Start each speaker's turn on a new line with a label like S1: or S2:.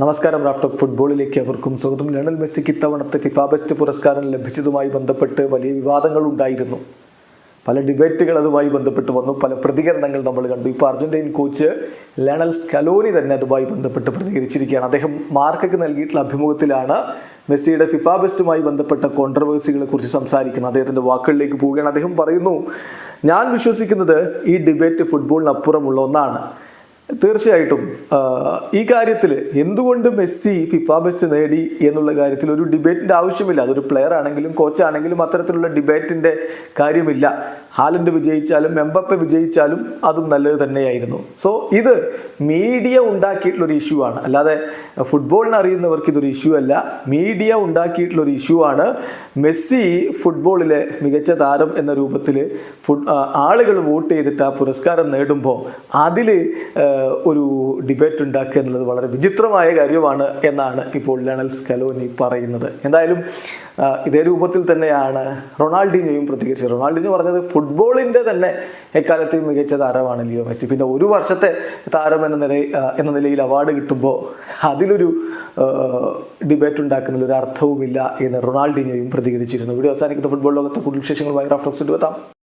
S1: നമസ്കാരം റാഫ്റ്റോക്ക് ഫുട്ബോളിലേക്ക് അവർക്കും സ്വാഗതം. ലയണൽ മെസ്സിക്ക് ഇത്തവണത്തെ ഫിഫ ബെസ്റ്റ് പുരസ്കാരം ലഭിച്ചതുമായി ബന്ധപ്പെട്ട് വലിയ വിവാദങ്ങൾ ഉണ്ടായിരുന്നു. പല ഡിബേറ്റുകൾ അതുമായി ബന്ധപ്പെട്ട് വന്നു. പല പ്രതികരണങ്ങൾ നമ്മൾ കണ്ടു. ഇപ്പോൾ അർജന്റീൻ കോച്ച് ലയണൽ സ്കലോനി തന്നെ അതുമായി ബന്ധപ്പെട്ട് പ്രതികരിച്ചിരിക്കുകയാണ്. അദ്ദേഹം മാർക്കൊക്കെ നൽകിയിട്ടുള്ള അഭിമുഖത്തിലാണ് മെസ്സിയുടെ ഫിഫ ബെസ്റ്റുമായി ബന്ധപ്പെട്ട കോൺട്രവേഴ്സികളെ കുറിച്ച് സംസാരിക്കുന്നത്. അദ്ദേഹത്തിന്റെ വാക്കുകളിലേക്ക് പോവുകയാണ്. അദ്ദേഹം പറയുന്നു ഞാൻ വിശ്വസിക്കുന്നത് ഈ ഡിബേറ്റ് ഫുട്ബോളിനപ്പുറമുള്ള ഒന്നാണ്. തീർച്ചയായിട്ടും ഈ കാര്യത്തിൽ എന്തുകൊണ്ട് മെസ്സി ഫിഫ ബെസ്റ്റ് നേടി എന്നുള്ള കാര്യത്തിൽ ഒരു ഡിബേറ്റിന്റെ ആവശ്യമില്ല. അതൊരു പ്ലെയർ ആണെങ്കിലും കോച്ചാണെങ്കിലും അത്തരത്തിലുള്ള ഡിബേറ്റിന്റെ കാര്യമില്ല. ഹാലൻഡ് വിജയിച്ചാലും എംബപ്പെ വിജയിച്ചാലും അതും നല്ലത് തന്നെയായിരുന്നു. സോ ഇത് മീഡിയ ഉണ്ടാക്കിയിട്ടുള്ളൊരു ഇഷ്യൂ ആണ്. അല്ലാതെ ഫുട്ബോളിനെ അറിയുന്നവർക്ക് ഇതൊരു ഇഷ്യൂ അല്ല. മീഡിയ ഉണ്ടാക്കിയിട്ടുള്ളൊരു ഇഷ്യൂ ആണ് മെസ്സി ഫുട്ബോളിലെ മികച്ച താരം എന്ന രൂപത്തിൽ ഫുട് ആളുകൾ വോട്ട് ചെയ്തിട്ട് ആ പുരസ്കാരം നേടുമ്പോൾ അതിൽ ഒരു ഡിബേറ്റ് ഉണ്ടാക്കുക എന്നുള്ളത് വളരെ വിചിത്രമായ കാര്യമാണ് എന്നാണ് ഇപ്പോൾ ലണൽ സ്കലോനി പറയുന്നത്. എന്തായാലും ഇതേ രൂപത്തിൽ തന്നെയാണ് റൊണാൾഡിനോയും പ്രതികരിച്ചത്. റൊണാൾഡിനോ പറഞ്ഞത് ഫുട്ബോളിന്റെ തന്നെ എക്കാലത്തെയും മികച്ച താരമാണ് ലിയോ മെസ്സി. പിന്നെ ഒരു വർഷത്തെ താരം എന്ന നില എന്ന നിലയിൽ അവാർഡ് കിട്ടുമ്പോൾ അതിലൊരു ഡിബേറ്റ് ഉണ്ടാക്കുന്നതിൽ ഒരു അർത്ഥവുമില്ല എന്ന് റൊണാൾഡിനോയും പ്രതികരിച്ചിരുന്നു. ഇവിടെ അവസാനിക്കുന്ന ഫുട്ബോൾ ലോകത്തെ കൂടുതൽ വിശേഷങ്ങളുമായി റാഫ്റ്റോക്സ് എത്താം.